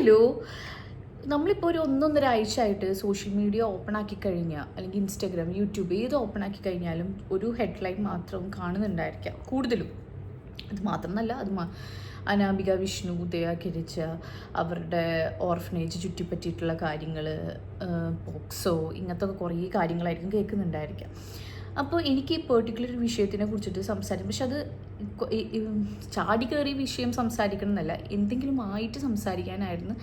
Hello നമ്മളിപ്പോൾ ഒരു ഒന്നൊന്നര ആഴ്ച ആയിട്ട് സോഷ്യൽ മീഡിയ ഓപ്പൺ ആക്കി കഴിഞ്ഞാൽ അല്ലെങ്കിൽ ഇൻസ്റ്റാഗ്രാം യൂട്യൂബ് ഏത് ഓപ്പൺ ആക്കി കഴിഞ്ഞാലും ഒരു ഹെഡ്ലൈൻ മാത്രം കാണുന്നുണ്ടായിരിക്കാം കൂടുതലും. അത് മാത്രമല്ല അത് അനാമിക വിഷ്ണു ഉദയാകരിച്ച അവരുടെ ഓർഫനേജ് ചുറ്റിപ്പറ്റിയിട്ടുള്ള കാര്യങ്ങൾ പോക്സോ ഇങ്ങനത്തെ കുറേ കാര്യങ്ങളായിരിക്കും കേൾക്കുന്നുണ്ടായിരിക്കാം. അപ്പോൾ എനിക്ക് ഈ പെർട്ടിക്കുലർ വിഷയത്തിനെ കുറിച്ചിട്ട് സംസാരിക്കും പക്ഷെ അത് ചാടി കയറി വിഷയം സംസാരിക്കണം എന്നല്ല എന്തെങ്കിലും ആയിട്ട് സംസാരിക്കാനായിരുന്നു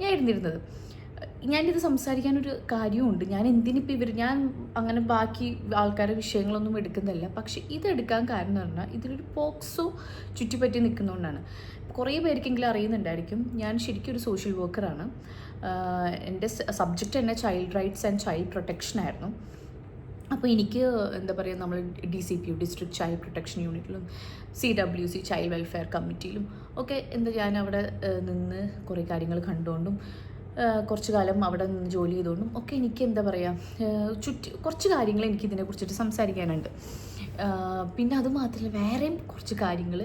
ഞാൻ ഇരുന്നിരുന്നത്. ഞാനിത് സംസാരിക്കാനൊരു കാര്യമുണ്ട് ഞാൻ എന്തിനിപ്പോൾ ഇവർ ഞാൻ അങ്ങനെ ബാക്കി ആൾക്കാരുടെ വിഷയങ്ങളൊന്നും എടുക്കുന്നില്ല പക്ഷെ ഇതെടുക്കാൻ കാരണം എന്ന് പറഞ്ഞാൽ ഇതിലൊരു പോക്സോ ചുറ്റിപ്പറ്റി നിൽക്കുന്നതുകൊണ്ടാണ് കുറേ പേർക്കെങ്കിലും അറിയുന്നുണ്ടായിരിക്കും. ഞാൻ ശരിക്കും ഒരു സോഷ്യൽ വർക്കറാണ്. എന്റെ സബ്ജക്റ്റ് തന്നെ child rights and child protection ആയിരുന്നു. അപ്പോൾ എനിക്ക് എന്താ പറയുക നമ്മൾ D C P district child protection യൂണിറ്റിലും C W C child welfare കമ്മിറ്റിയിലും ഒക്കെ എന്താ ഞാൻ അവിടെ നിന്ന് കുറേ കാര്യങ്ങൾ കണ്ടുകൊണ്ടും കുറച്ച് കാലം അവിടെ നിന്ന് ജോലി ചെയ്തുകൊണ്ടും ഒക്കെ എനിക്ക് എന്താ പറയുക ചുറ്റി കുറച്ച് കാര്യങ്ങൾ എനിക്ക് ഇതിനെക്കുറിച്ചിട്ട് സംസാരിക്കാനുണ്ട്. പിന്നെ അത് മാത്രമല്ല വേറെയും കുറച്ച് കാര്യങ്ങൾ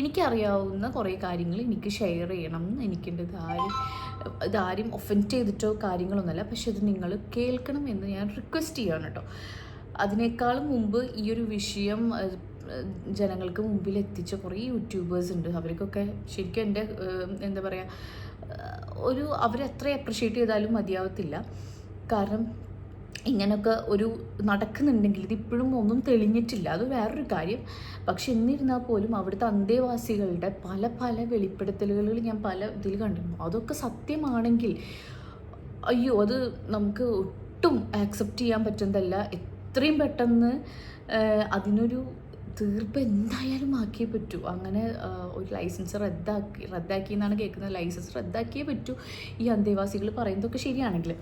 എനിക്കറിയാവുന്ന കുറേ കാര്യങ്ങൾ എനിക്ക് ഷെയർ ചെയ്യണം എന്ന് എനിക്കുണ്ട് ഇതാരും ഇതാരും ഒഫൻഡ് ചെയ്തിട്ടോ കാര്യങ്ങളൊന്നുമല്ല. പക്ഷെ ഇത് നിങ്ങൾ കേൾക്കണം എന്ന് ഞാൻ റിക്വസ്റ്റ് ചെയ്യാണ് കേട്ടോ അതിനേക്കാളും മുമ്പ് ഈ ഒരു വിഷയം ജനങ്ങൾക്ക് മുമ്പിൽ എത്തിച്ച കുറേ യൂട്യൂബേഴ്സ് ഉണ്ട്. അവർക്കൊക്കെ ശരിക്കും എന്റെ എന്താ പറയുക ഒരു ഒരു അവരെത്ര അപ്രിഷ്യേറ്റ് ചെയ്താലും മതിയാവത്തില്ല. കാരണം ഇങ്ങനൊക്കെ ഒരു നടക്കുന്നുണ്ടെങ്കിൽ ഇത് ഇപ്പോഴും ഒന്നും തെളിഞ്ഞിട്ടില്ല. അത് വേറൊരു കാര്യം. പക്ഷെ എന്നിരുന്നാൽ പോലും അവിടുത്തെ അന്തേവാസികളുടെ പല പല വെളിപ്പെടുത്തലുകൾ ഞാൻ പല ഇതിൽ കണ്ടിരുന്നു. അതൊക്കെ സത്യമാണെങ്കിൽ അയ്യോ അത് നമുക്ക് ഒട്ടും ആക്സെപ്റ്റ് ചെയ്യാൻ പറ്റുന്നതല്ല. എത്രയും പെട്ടെന്ന് അതിനൊരു തീർപ്പ് എന്തായാലും ആക്കിയേ പറ്റൂ. അങ്ങനെ ഒരു ലൈസൻസ് റദ്ദാക്കി റദ്ദാക്കി എന്നാണ് കേൾക്കുന്നത്. ലൈസൻസ് റദ്ദാക്കിയേ പറ്റൂ. ഈ അന്തേവാസികൾ പറയുന്നതൊക്കെ ശരിയാണെങ്കിൽ.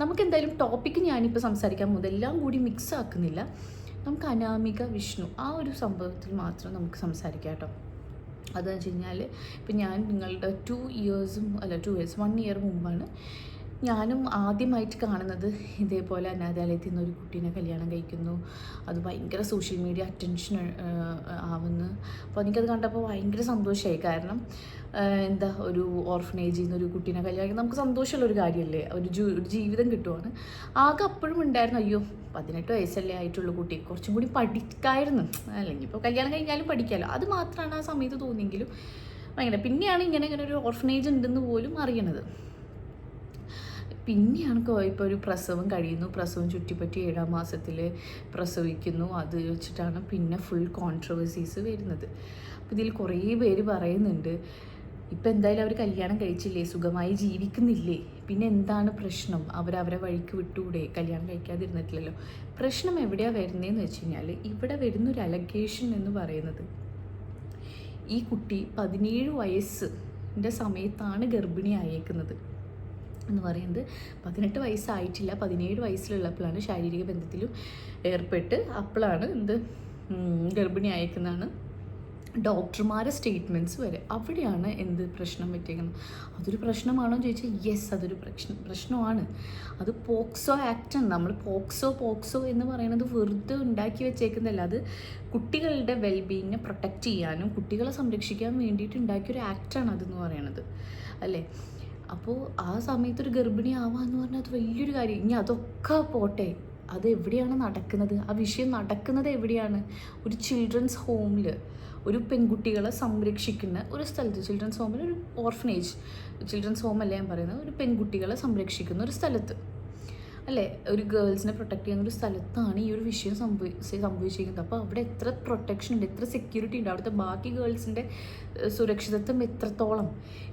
നമുക്ക് എന്തായാലും ടോപ്പിക്ക് ഞാനിപ്പോൾ സംസാരിക്കാൻ പോകുന്നത് എല്ലാം കൂടി മിക്സ് ആക്കുന്നില്ല. നമുക്ക് അനാമിക വിഷ്ണു ആ ഒരു സംഭവത്തിൽ മാത്രം നമുക്ക് സംസാരിക്കാം കേട്ടോ. അതെന്ന് വെച്ച് കഴിഞ്ഞാൽ ഇപ്പം ഞാൻ നിങ്ങളുടെ ടു ഇയേഴ്സും അല്ല ടു ഇയേഴ്സ് വൺ ഇയർ മുമ്പാണ് ഞാനും ആദ്യമായിട്ട് കാണുന്നത് ഇതേപോലെ അനാഥാലയത്തിൽ നിന്ന് ഒരു കുട്ടീനെ കല്യാണം കഴിക്കുന്നു. അത് ഭയങ്കര സോഷ്യൽ മീഡിയ അറ്റൻഷൻ ആവുന്നു. അപ്പോൾ എനിക്കത് കണ്ടപ്പോൾ ഭയങ്കര സന്തോഷമായി കാരണം എന്താ ഒരു ഓർഫനേജിൽ നിന്ന് ഒരു കുട്ടീനെ കല്യാണം നമുക്ക് സന്തോഷമുള്ള ഒരു കാര്യമല്ലേ? ഒരു ഒരു ജീവിതം കിട്ടുവാണ്. ആകെ അപ്പോഴും ഉണ്ടായിരുന്നു അയ്യോ പതിനെട്ട് വയസ്സല്ലേ ആയിട്ടുള്ള കുട്ടി. കുറച്ചും കൂടി പഠിക്കായിരുന്നു. അല്ലെങ്കിൽ ഇപ്പോൾ കല്യാണം കഴിഞ്ഞാലും പഠിക്കാമല്ലോ അത് മാത്രമാണ് ആ സമയത്ത് തോന്നിയെങ്കിലും ഭയങ്കര. പിന്നെയാണ് ഇങ്ങനെ ഇങ്ങനെ ഒരു ഓർഫനേജ് ഉണ്ടെന്ന് പോലും അറിയണത്. പിന്നെയാണ് ഇപ്പോൾ ഒരു പ്രസവം കഴിയുന്നു. പ്രസവം ചുറ്റിപ്പറ്റി ഏഴാം മാസത്തിൽ പ്രസവിക്കുന്നു. അത് വെച്ചിട്ടാണ് പിന്നെ ഫുൾ കോൺട്രവേഴ്സീസ് വരുന്നത്. അപ്പോൾ ഇതിൽ കുറേ പേര് പറയുന്നുണ്ട് ഇപ്പം എന്തായാലും അവർ കല്യാണം കഴിച്ചില്ലേ? സുഖമായി ജീവിക്കുന്നില്ലേ? പിന്നെ എന്താണ് പ്രശ്നം? അവരവരെ വഴിക്ക് വിട്ടുകൂടെ കല്യാണം കഴിക്കാതിരുന്നിട്ടില്ലല്ലോ? പ്രശ്നം എവിടെയാണ് വരുന്നതെന്ന് വെച്ച് കഴിഞ്ഞാൽ ഇവിടെ വരുന്നൊരു അലഗേഷൻ എന്ന് പറയുന്നത് ഈ കുട്ടി പതിനേഴ് വയസ്സിന്റെ സമയത്താണ് ഗർഭിണിയായേക്കുന്നത്. എന്ന് പറയുന്നത്. പതിനെട്ട് വയസ്സായിട്ടില്ല. പതിനേഴ് വയസ്സിലുള്ളപ്പോഴാണ് ശാരീരിക ബന്ധത്തിലും ഏർപ്പെട്ട് അപ്പോഴാണ് എന്ത് ഗർഭിണി അയക്കുന്നതാണ് ഡോക്ടർമാരെ സ്റ്റേറ്റ്മെന്റ്സ് വരെ. അവിടെയാണ് എന്ത് പ്രശ്നം പറ്റിയേക്കുന്നത്? അതൊരു പ്രശ്നമാണോ എന്ന് ചോദിച്ചാൽ യെസ് അതൊരു പ്രശ്നം പ്രശ്നമാണ്. അത് പോക്സോ ആക്റ്റാണ് നമ്മൾ പോക്സോ പോക്സോ എന്ന് പറയുന്നത് വെറുതെ ഉണ്ടാക്കി വെച്ചേക്കുന്നതല്ല. അത് കുട്ടികളുടെ വെൽബീയിങ്ങിനെ പ്രൊട്ടക്റ്റ് ചെയ്യാനും കുട്ടികളെ സംരക്ഷിക്കാൻ വേണ്ടിയിട്ട് ഉണ്ടാക്കിയൊരു ആക്റ്റാണ് അതെന്ന് പറയണത്. അല്ലേ? അപ്പോൾ ആ സമയത്ത് ഒരു ഗർഭിണി ആവാന്ന് പറഞ്ഞാൽ അത് വലിയൊരു കാര്യം. ഇനി അതൊക്കെ പോട്ടെ. അത് എവിടെയാണ് നടക്കുന്നത്? ആ വിഷയം നടക്കുന്നത് എവിടെയാണ്? ഒരു ചിൽഡ്രൻസ് ഹോമിൽ ഒരു പെൺകുട്ടികളെ സംരക്ഷിക്കുന്ന ഒരു സ്ഥലത്ത്. ചിൽഡ്രൻസ് ഹോമിൽ ഒരു ഓർഫനേജ് ചിൽഡ്രൻസ് ഹോം അല്ല ഞാൻ പറയുന്നത്? ഒരു പെൺകുട്ടികളെ സംരക്ഷിക്കുന്ന ഒരു സ്ഥലത്ത്. അല്ലേ? ഒരു ഗേൾസിനെ പ്രൊട്ടക്ട് ചെയ്യുന്ന ഒരു സ്ഥലത്താണ് ഈ ഒരു വിഷയം സംഭവി സംഭവിച്ചിരിക്കുന്നത്. അപ്പോൾ അവിടെ എത്ര പ്രൊട്ടക്ഷൻ ഉണ്ട് എത്ര സെക്യൂരിറ്റി ഉണ്ട് അവിടുത്തെ ബാക്കി ഗേൾസിന്റെ സുരക്ഷിതത്വം എത്രത്തോളം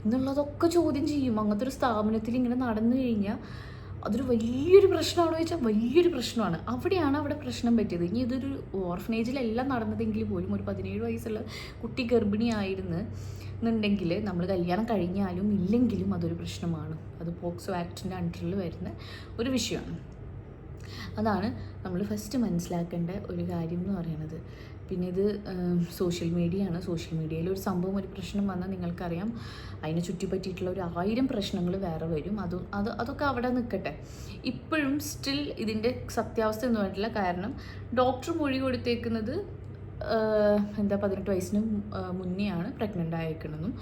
എന്നുള്ളതൊക്കെ ചോദ്യം ചെയ്യും. അങ്ങനത്തെ ഒരു സ്ഥാപനത്തിൽ ഇങ്ങനെ നടന്നു കഴിഞ്ഞാൽ അതൊരു വലിയൊരു പ്രശ്നമാണോ ചോദിച്ചാൽ വലിയൊരു പ്രശ്നമാണ്. അവിടെയാണ് അവിടെ പ്രശ്നം പറ്റിയത്. ഇനി ഇതൊരു ഓർഫനേജിലെല്ലാം നടന്നതെങ്കിൽ പോലും ഒരു പതിനേഴ് വയസ്സുള്ള കുട്ടി ഗർഭിണിയായിരുന്നു എന്നുണ്ടെങ്കിൽ നമ്മൾ കല്യാണം കഴിഞ്ഞാലും ഇല്ലെങ്കിലും അതൊരു പ്രശ്നമാണ്. അത് പോക്സോ ആക്ടിന്റെ അണ്ടറിൽ വരുന്ന ഒരു വിഷയമാണ്. അതാണ് നമ്മൾ ഫസ്റ്റ് മനസ്സിലാക്കേണ്ട ഒരു കാര്യം എന്ന് പറയുന്നത്. പിന്നെ ഇത് സോഷ്യൽ മീഡിയ ആണ്. സോഷ്യൽ മീഡിയയിൽ ഒരു സംഭവം ഒരു പ്രശ്നം വന്നാൽ നിങ്ങൾക്കറിയാം. അതിനെ ചുറ്റിപ്പറ്റിയിട്ടുള്ള ഒരു ആയിരം പ്രശ്നങ്ങൾ വേറെ വരും. അത് അത് അതൊക്കെ അവിടെ നിൽക്കട്ടെ. ഇപ്പോഴും സ്റ്റിൽ ഇതിന്റെ സത്യാവസ്ഥ എന്ന് പറഞ്ഞിട്ടില്ല കാരണം ഡോക്ടർ മൊഴി കൊടുത്തേക്കുന്നത് എന്താ പതിനെട്ട് വയസ്സിന് മുന്നെയാണ് പ്രഗ്നന്റ് ആയേക്കണമെന്നും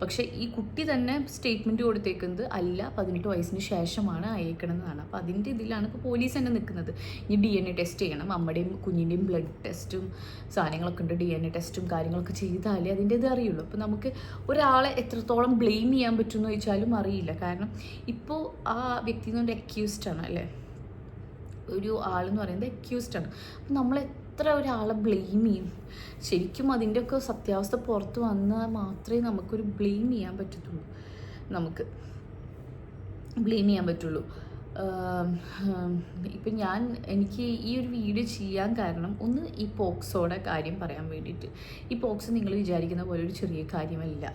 പക്ഷേ ഈ കുട്ടി തന്നെ സ്റ്റേറ്റ്മെന്റ് കൊടുത്തേക്കുന്നത് അല്ല പതിനെട്ട് വയസ്സിന് ശേഷമാണ് അയക്കണമെന്നാണ് അപ്പോൾ അതിന്റെ ഇതിലാണ് ഇപ്പോൾ പോലീസ് തന്നെ നിൽക്കുന്നത്. ഇനി ഡി എൻ എ ടെസ്റ്റ് ചെയ്യണം. അമ്മയുടെയും കുഞ്ഞിന്റെയും ബ്ലഡ് ടെസ്റ്റും സാധനങ്ങളൊക്കെ ഉണ്ട്. ഡി എൻ എ ടെസ്റ്റും കാര്യങ്ങളൊക്കെ ചെയ്താലേ അതിന്റെ ഇത് അറിയുള്ളൂ. അപ്പോൾ നമുക്ക് ഒരാളെ എത്രത്തോളം ബ്ലെയിം ചെയ്യാൻ പറ്റുമെന്ന് ചോദിച്ചാലും അറിയില്ല. കാരണം ഇപ്പോൾ ആ വ്യക്തി എന്ന് അക്യൂസ്ഡ് ആണ് അല്ലേ? ഒരു ആളെന്ന് പറയുന്നത് അക്യൂസ്ഡ് ആണ്. അപ്പം നമ്മൾ എത്ര ഒരാളെ ബ്ലെയിം ചെയ്യും? ശരിക്കും അതിന്റെയൊക്കെ സത്യാവസ്ഥ പുറത്ത് വന്നാൽ മാത്രമേ നമുക്കൊരു ബ്ലെയിം ചെയ്യാൻ പറ്റത്തുള്ളൂ. നമുക്ക് ബ്ലെയിം ചെയ്യാൻ പറ്റുള്ളൂ. ഇപ്പം ഞാൻ എനിക്ക് ഈ ഒരു വീഡിയോ ചെയ്യാൻ കാരണം ഒന്ന് ഈ പോക്സോടെ കാര്യം പറയാൻ വേണ്ടിയിട്ട്. ഈ പോക്സ് നിങ്ങൾ വിചാരിക്കുന്ന പോലെ ഒരു ചെറിയ കാര്യമല്ല.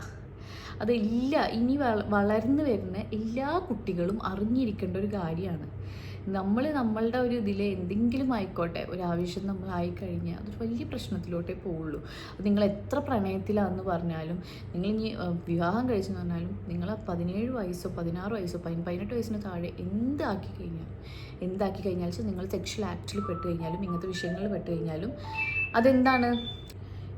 അതെല്ലാ ഇനി വള- വളർന്നു വരുന്ന എല്ലാ കുട്ടികളും അറിഞ്ഞിരിക്കേണ്ട ഒരു കാര്യമാണ്. നമ്മൾ നമ്മളുടെ ഒരു ഇതിൽ എന്തെങ്കിലും ആയിക്കോട്ടെ ഒരു ആവശ്യം നമ്മൾ ആയിക്കഴിഞ്ഞാൽ അതൊരു വലിയ പ്രശ്നത്തിലോട്ടേ പോവുള്ളൂ. അത് നിങ്ങൾ എത്ര പ്രണയത്തിലാണെന്ന് പറഞ്ഞാലും നിങ്ങൾ ഇനി വിവാഹം കഴിച്ചെന്ന് പറഞ്ഞാലും നിങ്ങൾ പതിനേഴ് വയസ്സോ പതിനാറ് വയസ്സോ പതിന പതിനെട്ട് വയസ്സിന് താഴെ എന്താക്കി കഴിഞ്ഞാൽ എന്താക്കി കഴിഞ്ഞാൽ നിങ്ങൾ സെക്ഷൽ ആക്ടിൽ പെട്ട് കഴിഞ്ഞാലും ഇങ്ങനത്തെ വിഷയങ്ങളിൽ പെട്ട് കഴിഞ്ഞാലും അതെന്താണ്?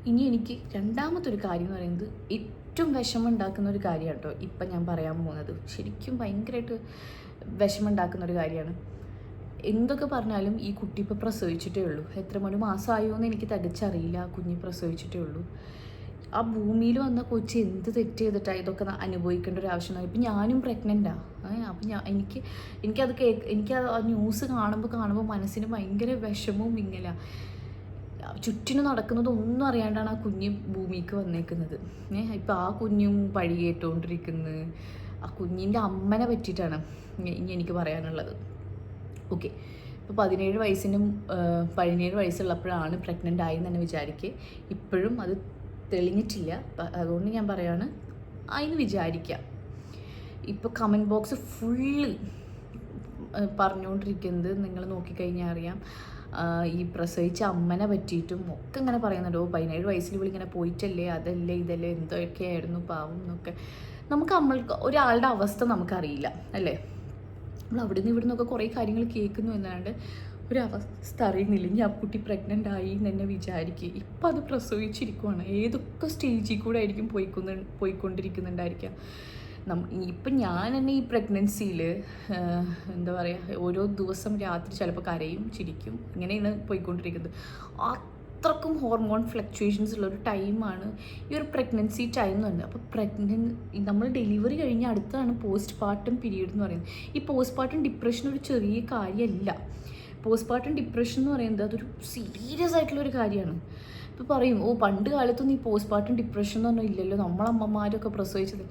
ഇനി എനിക്ക് രണ്ടാമത്തൊരു കാര്യം എന്ന് പറയുന്നത് ഏറ്റവും വിഷമം ഉണ്ടാക്കുന്ന ഒരു കാര്യമാണ് കേട്ടോ ഇപ്പം ഞാൻ പറയാൻ പോകുന്നത്. ശരിക്കും ഭയങ്കരമായിട്ട് വിഷമം ഉണ്ടാക്കുന്ന ഒരു കാര്യമാണ്. എന്തൊക്കെ പറഞ്ഞാലും ഈ കുട്ടി ഇപ്പോൾ പ്രസവിച്ചിട്ടേ ഉള്ളൂ. എത്ര മണി മാസമായോ എന്ന് എനിക്ക് തികച്ചറിയില്ല. ആ കുഞ്ഞ് പ്രസവിച്ചിട്ടേ ഉള്ളൂ. ആ ഭൂമിയിൽ വന്ന കൊച്ച് എന്ത് തെറ്റ് ചെയ്തിട്ടാണ് ഇതൊക്കെ അനുഭവിക്കേണ്ട ഒരു ആവശ്യം ഇപ്പം ഞാനും പ്രഗ്നന്റാണ് അപ്പം ഞാൻ എനിക്ക് എനിക്കത് കേക്ക് എനിക്ക് ആ ന്യൂസ് കാണുമ്പോൾ കാണുമ്പോൾ മനസ്സിന് ഭയങ്കര വിഷമവും ഇങ്ങനെ ചുറ്റിനു നടക്കുന്നത് ഒന്നും അറിയാണ്ടാണ് ആ കുഞ്ഞ് ഭൂമിക്ക് വന്നേക്കുന്നത്. ഏഹ് ഇപ്പം ആ കുഞ്ഞും പഴികേട്ടുകൊണ്ടിരിക്കുന്നത് ആ കുഞ്ഞിന്റെ അമ്മനെ പറ്റിയിട്ടാണ് ഇനി എനിക്ക് പറയാനുള്ളത്. ഓക്കെ ഇപ്പോൾ പതിനേഴ് വയസ്സിനും പതിനേഴ് വയസ്സുള്ളപ്പോഴാണ് പ്രഗ്നന്റ് ആയി എന്ന് തന്നെ വിചാരിക്കുക ഇപ്പോഴും അത് തെളിഞ്ഞിട്ടില്ല. അതുകൊണ്ട് ഞാൻ പറയുകയാണ് അതിന് വിചാരിക്കാം. ഇപ്പോൾ കമന്റ് ബോക്സ് ഫുള്ള് പറഞ്ഞുകൊണ്ടിരിക്കുന്നത് നിങ്ങൾ നോക്കിക്കഴിഞ്ഞാൽ അറിയാം. ഈ പ്രസവിച്ച അമ്മനെ പറ്റിയിട്ടും ഒക്കെ ഇങ്ങനെ പറയുന്നുണ്ട്. ഓ പതിനേഴ് വയസ്സിൽ ഇവളിങ്ങനെ പോയിട്ടല്ലേ? അതല്ലേ ഇതല്ലേ? എന്തൊക്കെയായിരുന്നു പാവം എന്നൊക്കെ. നമുക്ക് നമ്മൾക്ക് ഒരാളുടെ അവസ്ഥ നമുക്കറിയില്ല അല്ലേ? നമ്മൾ അവിടെ നിന്ന് ഇവിടെ നിന്നൊക്കെ കുറേ കാര്യങ്ങൾ കേൾക്കുന്നു എന്നാണ്ട് ഒരു അവസ്ഥ അറിയുന്നില്ല. ഇനി ആ കുട്ടി പ്രഗ്നന്റ് ആയി എന്ന് തന്നെ വിചാരിക്കുക. ഇപ്പം അത് പ്രസവിച്ചിരിക്കുവാണ്. ഏതൊക്കെ സ്റ്റേജിൽ കൂടെ ആയിരിക്കും പോയിക്കൊന്ന് പോയിക്കൊണ്ടിരിക്കുന്നുണ്ടായിരിക്കാം നം ഇപ്പം ഞാൻ തന്നെ ഈ പ്രഗ്നൻസിയിൽ എന്താ പറയുക ഓരോ ദിവസം രാത്രി ചിലപ്പോൾ കരയും ചിരിക്കും. ഇങ്ങനെയാണ് പോയിക്കൊണ്ടിരിക്കുന്നത്. അത്രക്കും ഹോർമോൺ ഫ്ലക്ച്വേഷൻസ് ഉള്ള ഒരു ടൈമാണ് ഈ ഒരു പ്രഗ്നൻസി ടൈം എന്ന് പറയുന്നത്. അപ്പോൾ പ്രഗ്നൻ നമ്മൾ ഡെലിവറി കഴിഞ്ഞ അടുത്താണ് പോസ്റ്റ് പാർട്ടം പീരീഡ് എന്ന് പറയുന്നത്. ഈ പോസ്റ്റ് പാർട്ടം ഡിപ്രഷൻ ഒരു ചെറിയ കാര്യമല്ല പോസ്റ്റ് പാർട്ടം ഡിപ്രഷൻ എന്ന് പറയുന്നത് അതൊരു സീരിയസ് ആയിട്ടുള്ള ഒരു കാര്യമാണ്. ഇപ്പോൾ പറയും ഓ പണ്ട് കാലത്തൊന്നും ഈ പോസ്റ്റ് പാർട്ടം ഡിപ്രഷൻ പറഞ്ഞാൽ ഇല്ലല്ലോ നമ്മളമ്മമാരൊക്കെ പ്രസവിച്ചത്.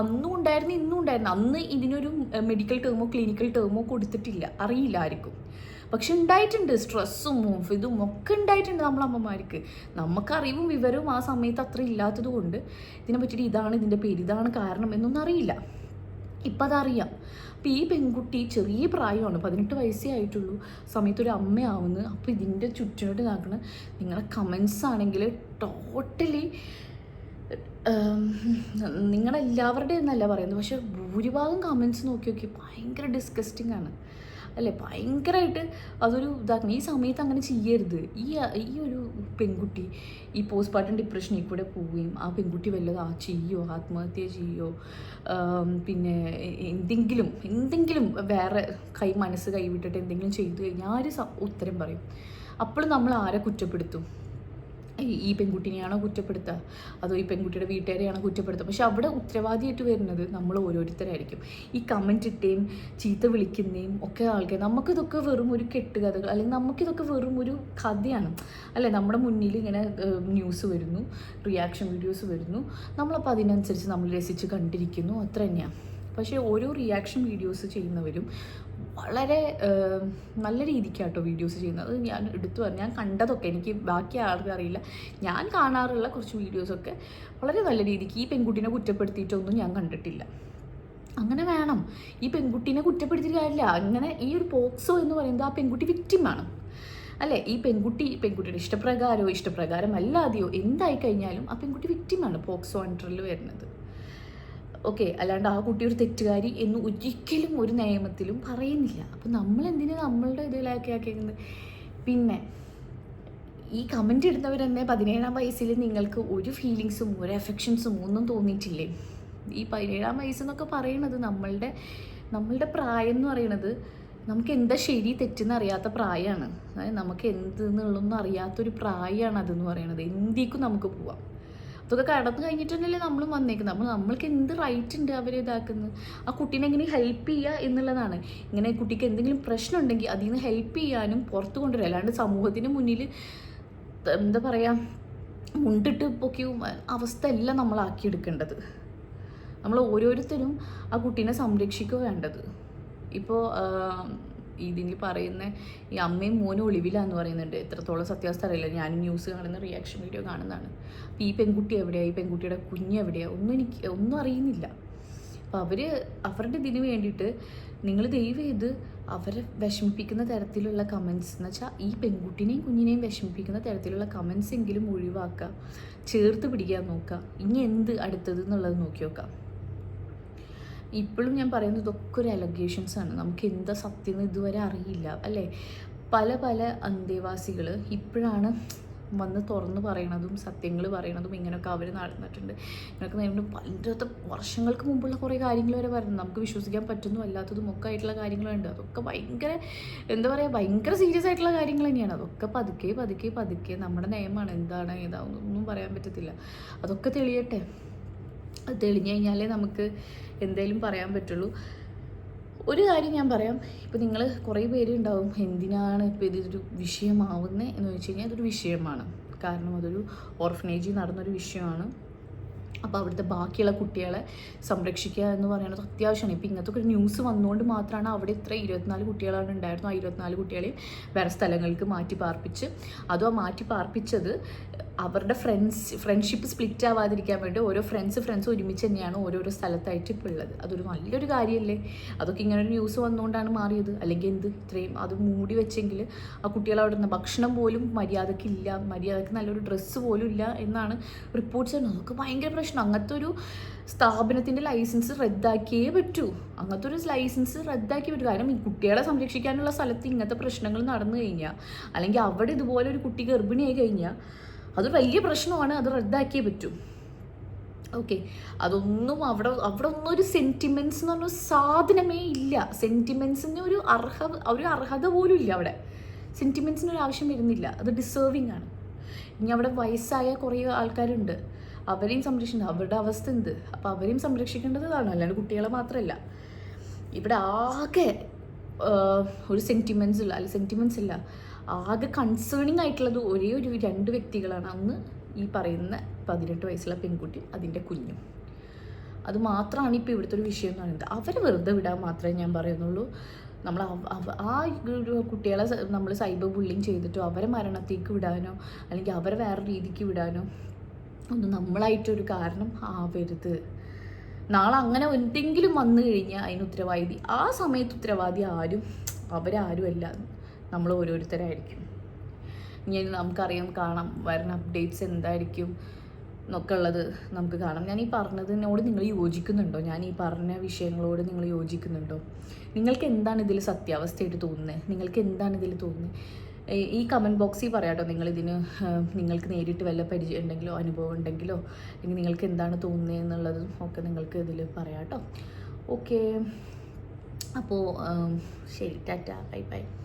അന്നും ഉണ്ടായിരുന്നു ഇന്നും ഉണ്ടായിരുന്നു. അന്ന് ഇതിനൊരു മെഡിക്കൽ ടേമോ ക്ലിനിക്കൽ ടേമോ കൊടുത്തിട്ടില്ല. അറിയില്ല ആർക്കും. പക്ഷെ ഉണ്ടായിട്ടുണ്ട്. സ്ട്രെസ്സും ഇതും ഒക്കെ ഉണ്ടായിട്ടുണ്ട് നമ്മളെ അമ്മമാർക്ക് നമുക്ക് അറിവും വിവരവും ആ സമയത്ത് അത്ര ഇല്ലാത്തത് കൊണ്ട് ഇതിനെ പറ്റിയിട്ട് ഇതാണ് ഇതിന്റെ പേര് ഇതാണ് കാരണം എന്നൊന്നും അറിയില്ല. ഇപ്പം അതറിയാം. അപ്പം ഈ പെൺകുട്ടി ചെറിയ പ്രായമാണ് പതിനെട്ട് വയസ്സേ ആയിട്ടുള്ളൂ. സമയത്ത് ഒരു അമ്മയാവുന്നു. അപ്പോൾ ഇതിന്റെ ചുറ്റിനോട്ട് നടക്കുന്ന നിങ്ങളുടെ കമൻസ് ആണെങ്കിൽ ടോട്ടലി നിങ്ങളെല്ലാവരുടെ എന്നല്ല പറയുന്നത്. പക്ഷെ ഭൂരിഭാഗം കമൻസ് നോക്കി നോക്കി ഭയങ്കര ഡിസ്കസ്റ്റിംഗ് ആണ്. അല്ലേ? ഭയങ്കരമായിട്ട് അതൊരു ഇതാക്കണം. ഈ സമയത്ത് അങ്ങനെ ചെയ്യരുത്. ഈ ഈ ഒരു പെൺകുട്ടി ഈ പോസ്റ്റ് പാർട്ടം ഡിപ്രഷനിൽ കൂടെ പോവുകയും ആ പെൺകുട്ടി വല്ലതും ആ ചെയ്യോ? ആത്മഹത്യ ചെയ്യോ? പിന്നെ എന്തെങ്കിലും എന്തെങ്കിലും വേറെ കൈ മനസ്സ് കൈവിട്ടിട്ട് എന്തെങ്കിലും ചെയ്തു കഴിഞ്ഞാൽ ആര് ഉത്തരം പറയും. അപ്പോൾ നമ്മൾ ആരെ കുറ്റപ്പെടുത്തും? ഈ- പെൺകുട്ടിനെയാണോ കുറ്റപ്പെടുത്തുക അതോ ഈ പെൺകുട്ടിയുടെ വീട്ടുകാരെയാണോ കുറ്റപ്പെടുത്തുക പക്ഷെ അവിടെ ഉത്തരവാദിയായിട്ട് വരുന്നത് നമ്മൾ ഓരോരുത്തരായിരിക്കും. ഈ കമന്റ് ഇട്ടേയും ചീത്ത വിളിക്കുന്നതും ഒക്കെ ആൾക്കാർ. നമുക്കിതൊക്കെ വെറും ഒരു കെട്ടുകഥകൾ അല്ലെങ്കിൽ നമുക്കിതൊക്കെ വെറും ഒരു കഥയാണ്. അല്ലേ? നമ്മുടെ മുന്നിൽ ഇങ്ങനെ ന്യൂസ് വരുന്നു റിയാക്ഷൻ വീഡിയോസ് വരുന്നു. നമ്മളപ്പോൾ അതിനനുസരിച്ച് നമ്മൾ രസിച്ച് കണ്ടിരിക്കുന്നു. അത്ര തന്നെയാണ് പക്ഷേ ഓരോ റിയാക്ഷൻ വീഡിയോസ് ചെയ്യുന്നവരും വളരെ നല്ല രീതിക്കാട്ടോ വീഡിയോസ് ചെയ്യുന്നത്. ഞാൻ എടുത്തു പറഞ്ഞു. ഞാൻ കണ്ടതൊക്കെ എനിക്ക് ബാക്കി ആർക്കും അറിയില്ല. ഞാൻ കാണാറുള്ള കുറച്ച് വീഡിയോസൊക്കെ വളരെ നല്ല രീതിക്ക് ഈ പെൺകുട്ടീനെ കുറ്റപ്പെടുത്തിയിട്ടൊന്നും ഞാൻ കണ്ടിട്ടില്ല. അങ്ങനെ വേണം. ഈ പെൺകുട്ടീനെ കുറ്റപ്പെടുത്തിയിട്ട് കാര്യമില്ല. അങ്ങനെ ഈ ഒരു പോക്സോ എന്ന് പറയുന്നത് ആ പെൺകുട്ടി വിക്റ്റിമാണ് അല്ലേ? ഈ പെൺകുട്ടി പെൺകുട്ടിയുടെ ഇഷ്ടപ്രകാരമോ ഇഷ്ടപ്രകാരം അല്ലാതെയോ എന്തായി കഴിഞ്ഞാലും ആ പെൺകുട്ടി വിക്റ്റിമാണ് പോക്സോ അണ്ടറിൽ വരുന്നത്. ഓക്കെ അല്ലാണ്ട് ആ കുട്ടി ഒരു തെറ്റുകാരി എന്ന് ഒരിക്കലും ഒരു നിയമത്തിലും പറയുന്നില്ല. അപ്പം നമ്മൾ എന്തിനാ നമ്മളുടെ ഇതിലാക്കി ആക്കിയേക്കുന്നത്? പിന്നെ ഈ കമന്റ് ഇടുന്നവർ തന്നെ പതിനേഴാം വയസ്സിൽ നിങ്ങൾക്ക് ഒരു ഫീലിങ്സും ഒരു എഫക്ഷൻസും ഒന്നും തോന്നിയിട്ടില്ലേ? ഈ പതിനേഴാം വയസ്സെന്നൊക്കെ പറയണത് നമ്മളുടെ നമ്മളുടെ പ്രായം എന്ന് പറയണത് നമുക്ക് എന്താ ശരി തെറ്റെന്ന് അറിയാത്ത പ്രായമാണ് അതായത് നമുക്ക് എന്ത് അറിയാത്തൊരു പ്രായമാണ് അതെന്ന് പറയണത്. എന്തിക്കും നമുക്ക് പോവാം. അതൊക്കെ കടന്നു കഴിഞ്ഞിട്ടുണ്ടല്ലേ നമ്മളും വന്നേക്കുന്നത്. നമ്മൾ നമ്മൾക്ക് എന്ത് റൈറ്റ് ഉണ്ട് അവരെ ഇതാക്കുന്നത്? ആ കുട്ടീനെ എങ്ങനെ ഹെൽപ്പ് ചെയ്യുക എന്നുള്ളതാണ്. ഇങ്ങനെ കുട്ടിക്ക് എന്തെങ്കിലും പ്രശ്നം ഉണ്ടെങ്കിൽ അതിൽ നിന്ന് ഹെൽപ്പ് ചെയ്യാനും പുറത്ത് കൊണ്ടുവരിക അല്ലാണ്ട് സമൂഹത്തിന് മുന്നിൽ എന്താ പറയുക മുണ്ടിട്ട് പൊക്കിയും അവസ്ഥ അല്ല നമ്മളാക്കിയെടുക്കേണ്ടത് നമ്മൾ ഓരോരുത്തരും ആ കുട്ടീനെ സംരക്ഷിക്കുക വേണ്ടത്. ഇപ്പോൾ ഇതിൽ പറയുന്ന ഈ അമ്മയും മോനും ഒളിവിലാന്ന് പറയുന്നുണ്ട്. എത്രത്തോളം സത്യാവസ്ഥ അറിയില്ല. ഞാൻ ന്യൂസ് കാണുന്ന റിയാക്ഷൻ വീഡിയോ കാണുന്നതാണ്. അപ്പോൾ ഈ പെൺകുട്ടി എവിടെയാണ് ഈ പെൺകുട്ടിയുടെ കുഞ്ഞ് എവിടെയാണ് ഒന്നും എനിക്ക് ഒന്നും അറിയുന്നില്ല. അപ്പോൾ അവർ അവരുടെ ഇതിന് വേണ്ടിയിട്ട് നിങ്ങൾ ദയവ് ചെയ്ത് അവരെ വിഷമിപ്പിക്കുന്ന തരത്തിലുള്ള കമൻസ് എന്ന് വെച്ചാൽ ഈ പെൺകുട്ടിനെയും കുഞ്ഞിനെയും വിഷമിപ്പിക്കുന്ന തരത്തിലുള്ള കമൻസ് എങ്കിലും ഒഴിവാക്കുക. ചേർത്ത് പിടിക്കാൻ നോക്കുക. ഇനി എന്ത് അടുത്തത് എന്നുള്ളത് നോക്കി നോക്കാം. ഇപ്പോഴും ഞാൻ പറയുന്നത് ഇതൊക്കെ ഒരു അലഗേഷൻസ് ആണ്. നമുക്ക് എന്താ സത്യം എന്ന് ഇതുവരെ അറിയില്ല അല്ലേ? പല പല അന്തേവാസികൾ ഇപ്പോഴാണ് വന്ന് തുറന്ന് പറയണതും സത്യങ്ങൾ പറയണതും ഇങ്ങനെയൊക്കെ അവർ നടന്നിട്ടുണ്ട്. ഇങ്ങനെയൊക്കെ നേരിട്ട് പണ്ടത്തെ വർഷങ്ങൾക്ക് മുമ്പുള്ള കുറേ കാര്യങ്ങൾ വരെ പറയുന്നത് നമുക്ക് വിശ്വസിക്കാൻ പറ്റുന്നതും അല്ലാത്തതും ഒക്കെ ആയിട്ടുള്ള കാര്യങ്ങളുണ്ട്. അതൊക്കെ ഭയങ്കര എന്താ പറയുക ഭയങ്കര സീരിയസ് ആയിട്ടുള്ള കാര്യങ്ങൾ തന്നെയാണ്. അതൊക്കെ പതുക്കെ പതുക്കെ പതുക്കെ നമ്മുടെ നയമാണ്. എന്താണ് ഏതാണെന്നൊന്നും പറയാൻ പറ്റത്തില്ല. അതൊക്കെ തെളിയട്ടെ. അത് തെളിഞ്ഞു കഴിഞ്ഞാലേ നമുക്ക് എന്തേലും പറയാൻ പറ്റുള്ളൂ. ഒരു കാര്യം ഞാൻ പറയാം. ഇപ്പോൾ നിങ്ങൾ കുറേ പേര് ഉണ്ടാവും. എന്തിനാണ് ഇപ്പോൾ ഇതൊരു വിഷയമാവുന്നത് എന്ന് വെച്ച് കഴിഞ്ഞാൽ ഇതൊരു വിഷയമാണ്. കാരണം അതൊരു ഓർഫനേജിൽ നടന്നൊരു വിഷയമാണ്. അപ്പോൾ അവിടുത്തെ ബാക്കിയുള്ള കുട്ടികളെ സംരക്ഷിക്കുക എന്ന് പറയുന്നത് അത്യാവശ്യമാണ്. ഇപ്പോൾ ഇങ്ങനത്തെ ഒരു ന്യൂസ് വന്നുകൊണ്ട് മാത്രമാണ് അവിടെ ഇത്ര ഇരുപത്തിനാല് കുട്ടികളാണ് ഉണ്ടായിരുന്നു ആ ഇരുപത്തിനാല് കുട്ടികളെയും വേറെ സ്ഥലങ്ങൾക്ക് മാറ്റി പാർപ്പിച്ച്. അതും ആ മാറ്റി പാർപ്പിച്ചത് അവരുടെ ഫ്രണ്ട്സ് ഫ്രണ്ട്ഷിപ്പ് സ്പ്ലിറ്റ് ആവാതിരിക്കാൻ വേണ്ടി ഓരോ ഫ്രണ്ട്സ് ഫ്രണ്ട്സ് ഒരുമിച്ച് തന്നെയാണ് ഓരോരോ സ്ഥലത്തായിട്ട് ഇപ്പോൾ ഉള്ളത് അതൊരു നല്ലൊരു കാര്യമല്ലേ അതൊക്കെ ഇങ്ങനെ ഒരു ന്യൂസ് വന്നുകൊണ്ടാണ് മാറിയത്. അല്ലെങ്കിൽ എന്ത്? ഇത്രയും അത് മൂടി വെച്ചെങ്കിൽ ആ കുട്ടികൾ അവിടെ നിന്ന് ഭക്ഷണം പോലും മര്യാദയ്ക്ക് ഇല്ല. മര്യാദയ്ക്ക് നല്ലൊരു ഡ്രസ്സ് പോലും ഇല്ല എന്നാണ് റിപ്പോർട്ട്സ് വരുന്നത്. അതൊക്കെ ഭയങ്കര പ്രശ്നം. അങ്ങനത്തെ ഒരു സ്ഥാപനത്തിന്റെ ലൈസൻസ് റദ്ദാക്കിയേ പറ്റൂ. അങ്ങനത്തെ ഒരു ലൈസൻസ് റദ്ദാക്കി പറ്റൂ. കാരണം ഈ കുട്ടികളെ സംരക്ഷിക്കാനുള്ള സ്ഥലത്ത് ഇങ്ങനത്തെ പ്രശ്നങ്ങൾ നടന്നു കഴിഞ്ഞാൽ അല്ലെങ്കിൽ അവിടെ ഇതുപോലെ ഒരു കുട്ടി ഗർഭിണിയായി കഴിഞ്ഞാൽ അത് വലിയ പ്രശ്നമാണ് അത് റദ്ദാക്കിയേ പറ്റൂ. ഓക്കെ അതൊന്നും അവിടെ അവിടെ ഒന്നും ഒരു സെന്റിമെന്റ്സ് എന്ന് പറഞ്ഞ സാധനമേ ഇല്ല. സെന്റിമെന്റ്സിന് ഒരു അർഹ ഒരു അർഹത പോലും ഇല്ല അവിടെ. സെന്റിമെന്റ്സിന് ഒരു ആവശ്യം വരുന്നില്ല. അത് ഡിസേർവിങ് ആണ്. ഇനി അവിടെ വയസ്സായ കുറേ ആൾക്കാരുണ്ട്. അവരെയും സംരക്ഷിക്കണം. അവരുടെ അവസ്ഥ എന്ത്? അപ്പോൾ അവരെയും സംരക്ഷിക്കേണ്ടതാണ് അല്ലാണ്ട് കുട്ടികളെ മാത്രമല്ല. ഇവിടെ ആകെ ഒരു സെന്റിമെന്റ്സ് ഇല്ല അല്ല സെന്റിമെന്റ്സ് ഇല്ല ആകെ കൺസേണിങ് ആയിട്ടുള്ളത് ഒരേ ഒരു രണ്ട് വ്യക്തികളാണ് അന്ന് ഈ പറയുന്ന പതിനെട്ട് വയസ്സുള്ള പെൺകുട്ടി അതിന്റെ കുഞ്ഞും. അത് മാത്രമാണ് ഇപ്പോൾ ഇവിടുത്തെ ഒരു വിഷയം എന്ന് പറയുന്നത്. അവരെ വെറുതെ വിടാൻ മാത്രമേ ഞാൻ പറയുന്നുള്ളൂ. നമ്മൾ ആ കുട്ടികളെ നമ്മൾ സൈബർ ബുള്ളിങ് ചെയ്തിട്ടോ അവരെ മരണത്തേക്ക് വിടാനോ അല്ലെങ്കിൽ അവരെ വേറെ രീതിക്ക് വിടാനോ ഒന്നും നമ്മളായിട്ടൊരു കാരണം ആവരുത്. നാളെ അങ്ങനെ എന്തെങ്കിലും വന്നു കഴിഞ്ഞാൽ അതിന് ഉത്തരവാദി. ആ സമയത്ത് ഉത്തരവാദി ആരും അവരാരും അല്ല നമ്മൾ ഓരോരുത്തരായിരിക്കും. ഇനി നമുക്കറിയാം കാണാം വരുന്ന അപ്ഡേറ്റ്സ് എന്തായിരിക്കും എന്നൊക്കെ ഉള്ളത് നമുക്ക് കാണാം. ഞാൻ ഈ പറഞ്ഞതിനോട് നിങ്ങൾ യോജിക്കുന്നുണ്ടോ? ഞാൻ ഈ പറഞ്ഞ വിഷയങ്ങളോട് നിങ്ങൾ യോജിക്കുന്നുണ്ടോ? നിങ്ങൾക്ക് എന്താണ് ഇതിൽ സത്യാവസ്ഥയായിട്ട് തോന്നുന്നത് നിങ്ങൾക്ക് എന്താണ് ഇതിൽ തോന്നുന്നത് ഈ- കമന്റ് ബോക്സിൽ പറയാട്ടോ നിങ്ങളിതിന് നിങ്ങൾക്ക് നേരിട്ട് വല്ല പരിചയം ഉണ്ടെങ്കിലോ അനുഭവം ഉണ്ടെങ്കിലോ അല്ലെങ്കിൽ നിങ്ങൾക്ക് എന്താണ് തോന്നുന്നത് എന്നുള്ളതും ഒക്കെ നിങ്ങൾക്ക് ഇതിൽ പറയാട്ടോ ഓക്കെ. അപ്പോൾ ശരി. ടാറ്റ. Bye bye.